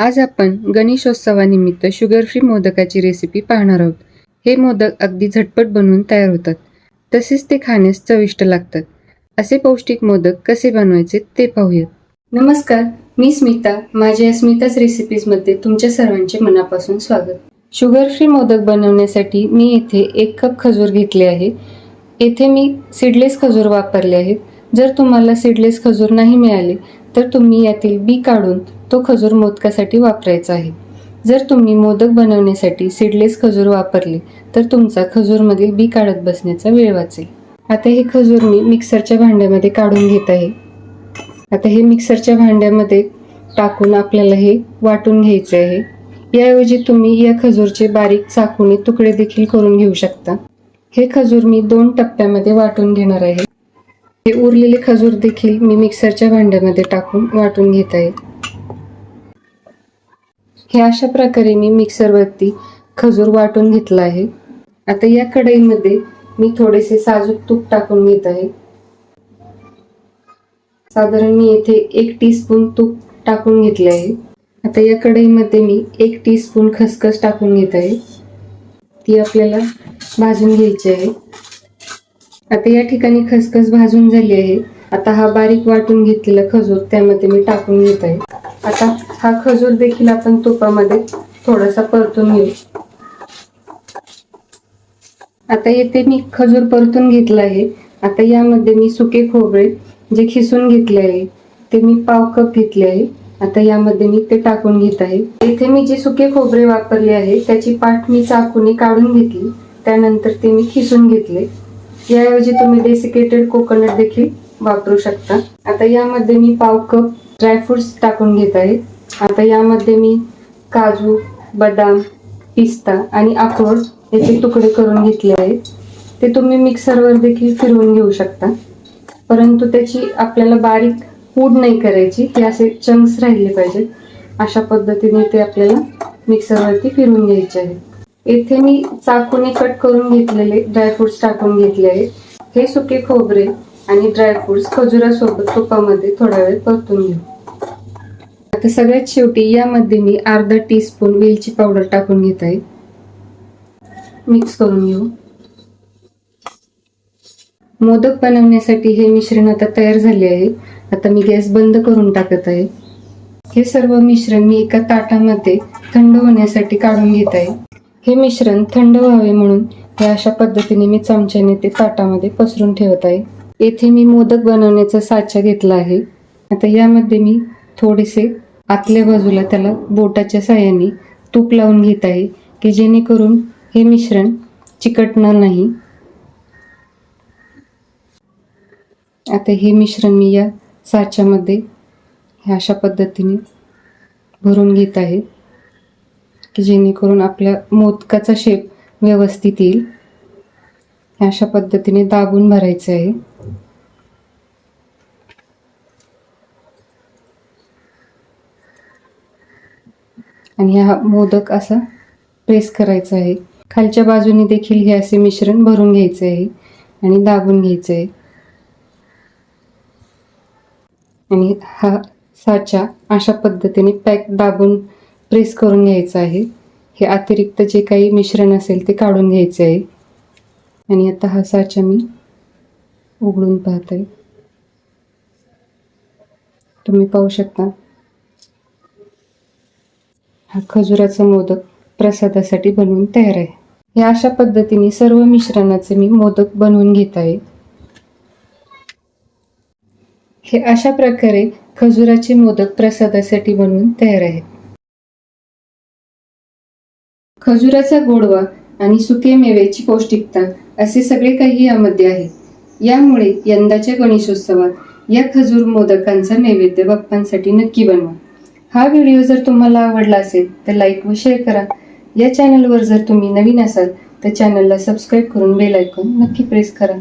आज आपण गणेशोत्सवानिमित्त शुगर फ्री मोदकाची रेसिपी पाहणार आहोत. हे मोदक अगदी झटपट बनवून तयार होतात. तसेच ते खाण्यास चविष्ट लागतात. असे पौष्टिक मोदक कसे बनवायचे ते पाहूयात. नमस्कार मी स्मिता. माझ्या स्मिताच रेसिपीजमध्ये तुमच्या सर्वांचे मनापासून स्वागत. शुगर फ्री मोदक बनवण्यासाठी मी येथे एक कप खजूर घेतले आहे. येथे मी सीडलेस खजूर वापरले आहेत. जर तुम्हाला सीडलेस खजूर नाही मिळाले तर तुम्ही यातील बी काढून तो खजूर मोदकासाठी वापरायचा आहे. जर तुम्ही मोदक बनवण्यासाठी सीडलेस खजूर वापरले तर तुमचा खजूरमधील बी काढत बसण्याचा वेळ वाचेल. आता हे खजूर मी मिक्सरच्या भांड्यामध्ये काढून घेत आहे. आता हे मिक्सरच्या भांड्यामध्ये टाकून आपल्याला हे वाटून घ्यायचे आहे. याऐवजी तुम्ही या खजूरचे बारीक चाकूने तुकडे देखील करून घेऊ शकता. हे खजूर मी दोन टप्प्यामध्ये वाटून घेणार आहे. हे उरलेले खजूर देखील मी मिक्सरच्या भांड्यामध्ये टाकून वाटून घेत आहे. हे अशा प्रकारे मी मिक्सरवरती खजूर वाटून घेतला आहे. आता या कढईमध्ये मी थोडेसे साजूक तूप टाकून घेत आहे. साधारण मी येथे एक टीस्पून तूप टाकून घेतले आहे. आता या कढईमध्ये मी एक टीस्पून खसखस टाकून घेत आहे. ती आपल्याला भाजून घ्यायची आहे. आता या ठिकाणी खसखस भाजून झाली आहे. आता हा बारीक वाटून घेतलेला खजूर त्यामध्ये मी टाकून घेत आहे आता हा खजूर देखील आपण तुपामध्ये थोडासा परतून घेऊ. आता येथे मी खजूर परतून घेतला आहे. आता यामध्ये मी सुके खोबरे जे खिसून घेतले आहे ते मी पाव कप घेतले आहे. आता यामध्ये मी ते टाकून घेत आहे. येथे मी जे सुके खोबरे वापरले आहे त्याची पाठ मी चाकूने काढून घेतली. त्यानंतर ते मी खिसून घेतले. याऐवजी तुम्ही डेसिकेटेड कोकोनट देखील वापरू शकता. आता यामध्ये मी पाव कप ड्रायफ्रुट्स टाकून घेत आहे. आता यामध्ये मी काजू बदाम पिस्ता आणि अक्रोड याचे तुकडे करून घेतले आहेत ते तुम्ही मिक्सरवर देखील फिरवून घेऊ शकता. परंतु त्याची आपल्याला बारीक पूड नाही करायची हे असे चंक्स राहिले पाहिजेत. अशा पद्धतीने ते आपल्याला मिक्सरवरती फिरवून घ्यायचे आहे. येथे मी चाकूने कट करून घेतलेले ड्रायफ्रुट्स टाकून घेतले आहेत. हे सुके खोबरे आणि ड्रायफ्रुट्स खजुरासोबत तुपामध्ये थोडा वेळ परतून घेऊ. आता सगळ्यात शेवटी यामध्ये मी अर्धा टीस्पून वेलची पावडर टाकून घेत आहे. मिक्स करून घेऊ. मोदक बनवण्यासाठी हे मिश्रण आता तयार झाले आहे. आता मी गॅस बंद करून टाकत आहे. हे सर्व मिश्रण मी एका ताटामध्ये थंड होण्यासाठी काढून घेत आहे. हे मिश्रण थंड व्हावे म्हणून हे अशा पद्धतीने मी चमच्याने ते ताटामध्ये पसरून ठेवत आहे. येथे मी मोदक बनवण्याचा साचा घेतला आहे. आता यामध्ये मी थोडेसे आतल्या बाजूला त्याला बोटाच्या साह्याने तूप लावून घेत आहे की जेणेकरून हे मिश्रण चिकटणार नाही. आता हे मिश्रण मी या साच्यामध्ये ह्या अशा पद्धतीने भरून घेत आहे. की जेणेकरून आपल्या मोदकाचा शेप व्यवस्थित येईल. अशा पद्धतीने दाबून भरायचं आहे. आणि हा मोदक असा प्रेस करायचा आहे. खालच्या बाजूने देखील हे असे मिश्रण भरून घ्यायचे आहे आणि दाबून घ्यायचे आहे. आणि हा साचा अशा पद्धतीने पॅक दाबून प्रेस करून घ्यायचा आहे. हे अतिरिक्त जे काही मिश्रण असेल ते काढून घ्यायचे आहे. आणि आता हा साचा मी उघडून पाहत आहे तुम्ही पाहू शकता. हा खजुराचा मोदक प्रसादासाठी बनवून तयार आहे. या अशा पद्धतीने सर्व मिश्रणाचे मी मोदक बनवून घेत आहे. हे अशा प्रकारे खजुराचे मोदक प्रसादासाठी बनवून तयार आहेत. खजुराचा गोडवा आणि सुके मेव्याची पौष्टिकता असे सगळे काही यामध्ये आहे यामुळे यंदाच्या गणेशोत्सवात या खजूर मोदकांचा नैवेद्य बाप्पांसाठी नक्की बनवा. हा व्हिडिओ जर तुम्हाला आवडला असेल तर लाईक व शेअर करा. या चॅनलवर जर तुम्ही नवीन असाल तर चॅनलला सबस्क्राईब करून बेल आयकॉन नक्की प्रेस करा.